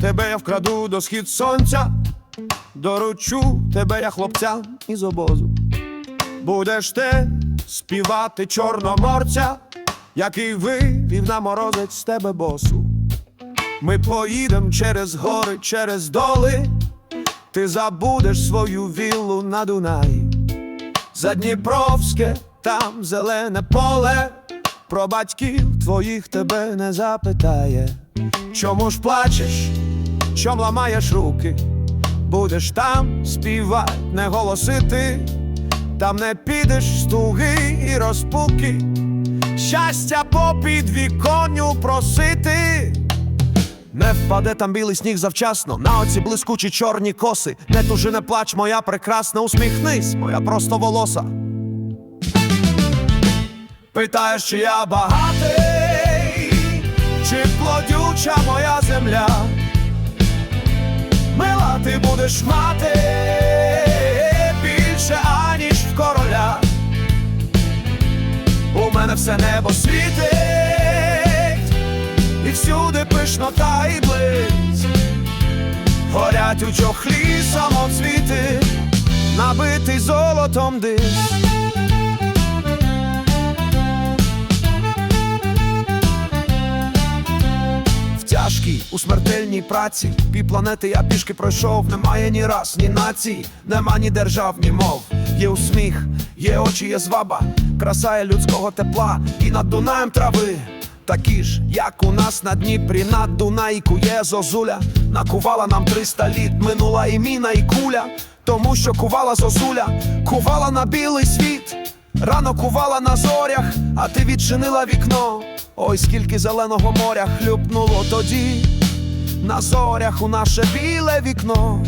Тебе я вкраду до схід сонця, доручу тебе я хлопцям із обозу. Будеш ти співати чорноморця, який вивів на морозець з тебе босу. Ми поїдем через гори, через доли, ти забудеш свою віллу на Дунаї. За Дніпровське, там зелене поле, про батьків твоїх тебе не запитає. Чому ж плачеш, чом ламаєш руки? Будеш там співать, не голосити, там не підеш з туги і розпуки, щастя по підвіконню просити. Не впаде там білий сніг завчасно, на оці блискучі чорні коси. Не тужи, не плач, моя прекрасна, усміхнись, моя просто волоса. Питаєш, чи я багатий, чи плодюча моя земля? Мила ти будеш мати більше, аніж в короля. У мене все небо світить, і всюди пишнота і близь. Горять у чохлі самоцвіти, набитий золотом диск. В у смертельній праці. Пів планети я пішки пройшов, немає ні рас, ні націй, нема ні держав, ні мов. Є усміх, є очі, є зваба, краса є людського тепла, і над Дунаєм трави. Такі ж, як у нас на Дніпрі, над Дунайку є зозуля, накувала нам 300 літ, минула і міна, і куля, тому що кувала зозуля, кувала на білий світ. Рано кувала на зорях, а ти відчинила вікно. Ой, скільки зеленого моря хлюпнуло тоді, на зорях у наше біле вікно.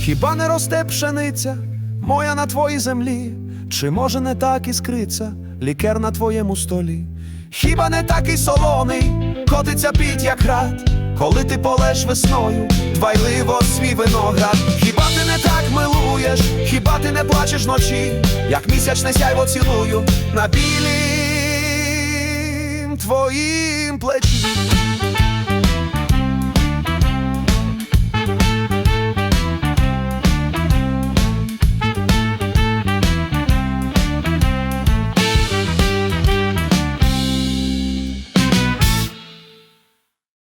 Хіба не росте пшениця, моя на твоїй землі? Чи може не так іскриться лікер на твоєму столі? Хіба не такий солоний, котиться під як град, коли ти полеш весною, двайливо свій виноград. Хіба ти не так милуєш, хіба ти не плачеш ночі, як місячне сяйво цілую на білім твоїм плечі.